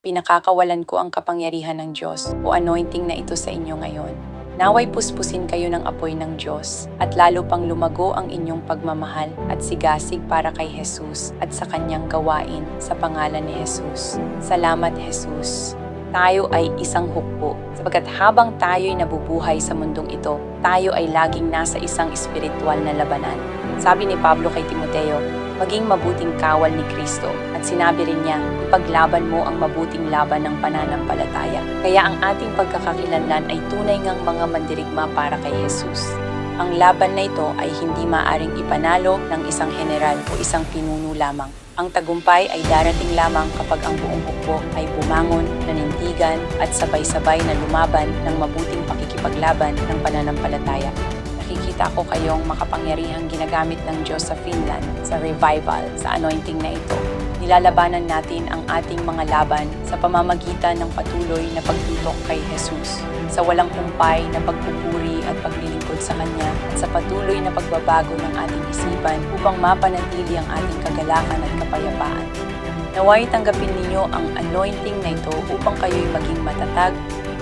pinakakawalan ko ang kapangyarihan ng Diyos o anointing na ito sa inyo ngayon. Naway puspusin kayo ng apoy ng Diyos at lalo pang lumago ang inyong pagmamahal at sigasig para kay Jesus at sa kanyang gawain sa pangalan ni Jesus. Salamat Jesus. Tayo ay isang hukbo sapagkat habang tayo'y nabubuhay sa mundong ito, tayo ay laging nasa isang espiritual na labanan. Sabi ni Pablo kay Timoteo, maging mabuting kawal ni Kristo at sinabi rin niya, ipaglaban mo ang mabuting laban ng pananampalataya. Kaya ang ating pagkakakilanlan ay tunay ngang mga mandirigma para kay Jesus. Ang laban na ito ay hindi maaring ipanalo ng isang general o isang pinuno lamang. Ang tagumpay ay darating lamang kapag ang buong hukbo ay bumangon, nanindigan at sabay-sabay na lumaban ng mabuting pakikipaglaban ng pananampalataya nakikita ko kayong makapangyarihang ginagamit ng Diyos sa Finland sa revival, sa anointing na ito. Nilalabanan natin ang ating mga laban sa pamamagitan ng patuloy na pagtutok kay Jesus, sa walang humpay na pagpupuri at paglilingkod sa Kanya, at sa patuloy na pagbabago ng ating isipan upang mapanatili ang ating kagalakan at kapayapaan. Naway tanggapin ninyo ang anointing na ito upang kayo'y maging matatag,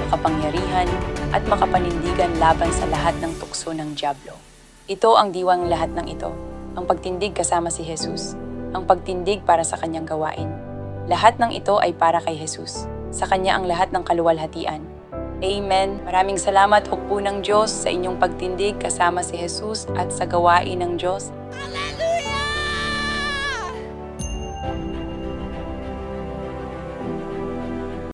makapangyarihan at makapanindigan laban sa lahat ng tukso ng Diablo. Ito ang diwang lahat ng ito, ang pagtindig kasama si Jesus, ang pagtindig para sa kanyang gawain. Lahat ng ito ay para kay Jesus. Sa kanya ang lahat ng kaluwalhatian. Amen. Maraming salamat hukbo ng Diyos sa inyong pagtindig kasama si Jesus at sa gawain ng Diyos. Hallelujah!